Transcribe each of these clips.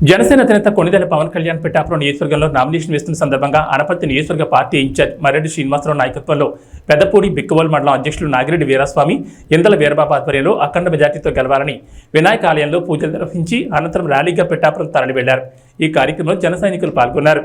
జనసేన అధినేత కొనిదెల పవన్ కళ్యాణ్ పిఠాపురం నియోజకవర్గంలో నామినేషన్ వేస్తున్న సందర్భంగా అనపర్తి నియోజకవర్గ పార్టీ ఇన్ఛార్జ్ మరెడ్డి శ్రీనివాసరావు నాయకత్వంలో పెద్దపూడి బిక్కవోల్ మండలం అధ్యక్షులు నాగిరెడ్డి వీరస్వామి ఇందల వీరబాబు ఆధ్వర్యంలో అఖండ మెజార్టీతో గెలవాలని వినాయక ఆలయంలో పూజలు నిర్వహించి అనంతరం ర్యాలీగా పిఠాపురం తరలి వెళ్ళారు ఈ కార్యక్రమంలో జన సైనికులు పాల్గొన్నారు.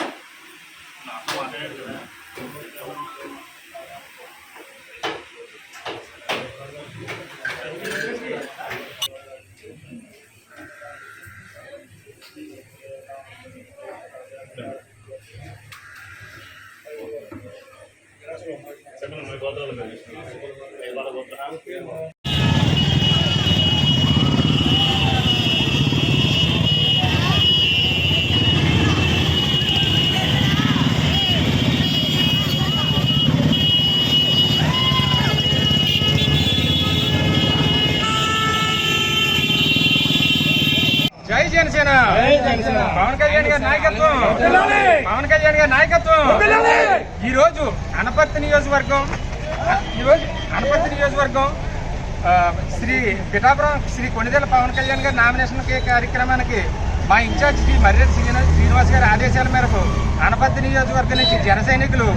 చెప్తున్నాం అని జై జనసేన. పవన్ కళ్యాణ్ గారి నాయకత్వం. పవన్ కళ్యాణ్ గారి నాయకత్వం. ఈ రోజు అనపర్తి నియోజకవర్గం ఈ రోజు అనపర్తి నియోజకవర్గం శ్రీ పిఠాపురం శ్రీ కొనిదెల పవన్ కళ్యాణ్ గారి నామినేషన్ కార్యక్రమానికి మా ఇన్ఛార్జ్ శ్రీ మర్రెడ్డి శ్రీనివాస్ శ్రీనివాస్ గారి ఆదేశాల మేరకు అనపర్తి నియోజకవర్గం నుంచి జన సైనికులు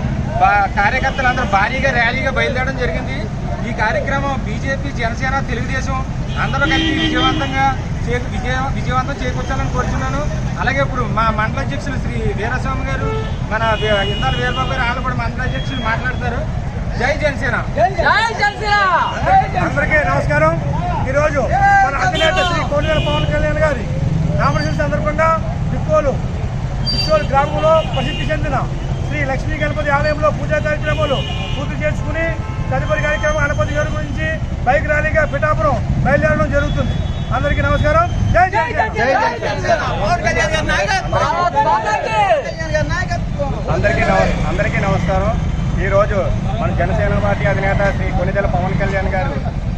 బా- కార్యకర్తలు అందరూ భారీగా ర్యాలీగా బయలుదేరడం జరిగింది. ఈ కార్యక్రమం బీజేపీ జనసేన తెలుగుదేశం అందరూ కలిసి విజయవంతంగా చే- విజయ విజయవంతం చేకూర్చాలని కోరుచున్నాను. అలాగే ఇప్పుడు మా మండల అధ్యక్షులు శ్రీ వీరస్వామి గారు మన ఇందాల వీరబాబు గారు వాళ్ళు కూడా మండల అధ్యక్షులు మాట్లాడతారు. జై జనసేన. అందరికీ నమస్కారం. ఈరోజు మన అధినేత శ్రీ కోనేరు పవన్ కళ్యాణ్ గారి నామినేషన్ సందర్భంగా బిక్కోలు బిక్కోలు గ్రామంలో ప్రసిద్ధి చెందిన శ్రీ లక్ష్మీ గణపతి ఆలయంలో పూజా కార్యక్రమాలు పూర్తి చేసుకుని తదుపరి కార్యక్రమం గణపతి గారి గురించి బైక్ ర్యాలీగా పిఠాపురం బయలుదేరడం జరుగుతుంది. అందరికీ నమస్కారం. జై జై జై. అందరికీ అందరికీ నమస్కారం. ఈరోజు మన జనసేన పార్టీ అధినేత శ్రీ కొనిదెల పవన్ కళ్యాణ్ గారు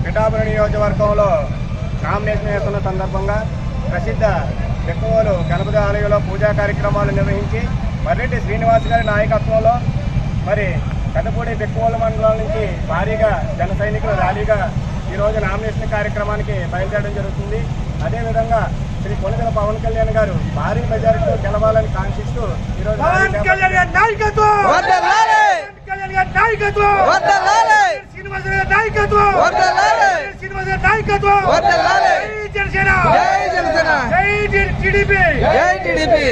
పిఠాపురం నియోజకవర్గంలో నామినేషన్ వేస్తున్న సందర్భంగా ప్రసిద్ధ ఎక్కువలు గణపతి ఆలయంలో పూజా కార్యక్రమాలు నిర్వహించి మర్రెడ్డి శ్రీనివాస్ గారి నాయకత్వంలో మరి పెద్దపూడి బెక్కువల మండలం నుంచి భారీగా జన సైనికుల ర్యాలీగా ఈరోజు నామినేషన్ కార్యక్రమానికి బయలుదేరడం జరుగుతుంది. అదేవిధంగా శ్రీ కొనిదెల పవన్ కళ్యాణ్ గారు భారీ మెజారిటీతో గెలవాలని కాంక్షిస్తూ ఈరోజు టీడీపీ!